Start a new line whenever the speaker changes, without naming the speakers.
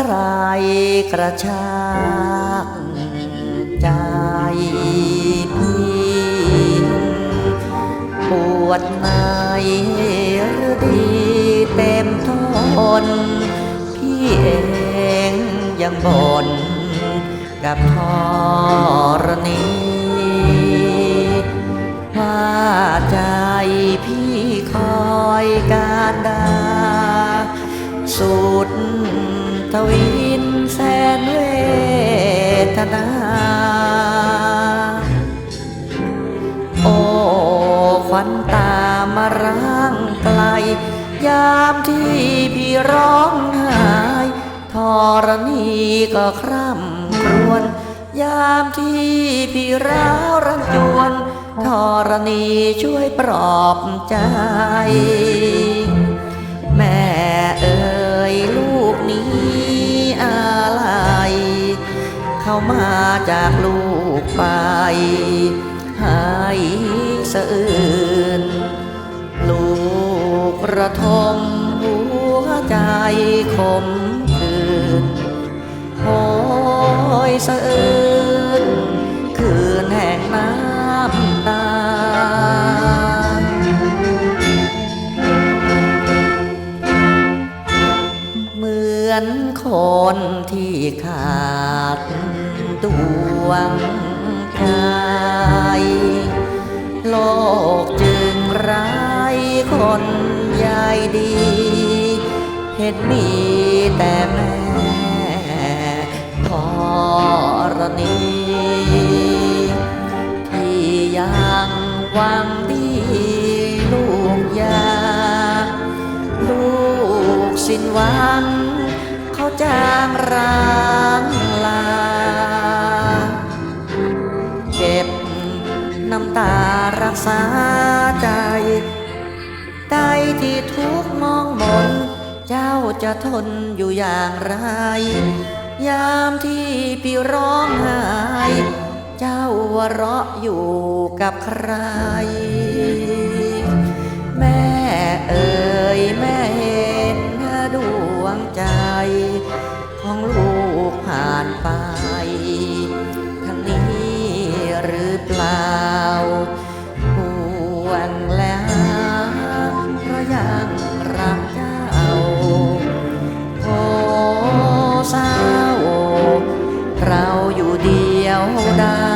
ใครกระชากใจพี่ปวดในหรือดีเต็มทน พี่เองยังบ่นกับทรณีว่าใจพี่คอยการดาสุด ทวินแสนเวทนา โอ้ควันตามาร่างไกล ยามที่พี่ร้องไห้ทรณีก็คร่ำครวญยามที่พี่ร้าวรันจวนทรณีช่วยปลอบใจ เข้ามาจากลูกไปให้สะอื่น ลูกระทมหัวใจคมคืนโหยสะอื่น คืนแห่งน้ำตาเหมือนคนที่ขาด วงใจโลกจึงร้ายคนใยดี เห็นมีแต่แม่ธรณีที่ยังหวังดีลูกยา ลูกสิ้นหวัง เขาจางร้างลา รักษาใจ ใจที่ทุกข์มองมน เจ้าจะทนอยู่อย่างไร ยามที่พี่ร้องไห้ เจ้าวเราะอยู่กับใคร แม่เอ่ยแม่เห็นดวงใจ ของลูกผ่านไป ทางนี้หรือเปล่า เจ้าโอ้สาวเราอยู่เดียวได้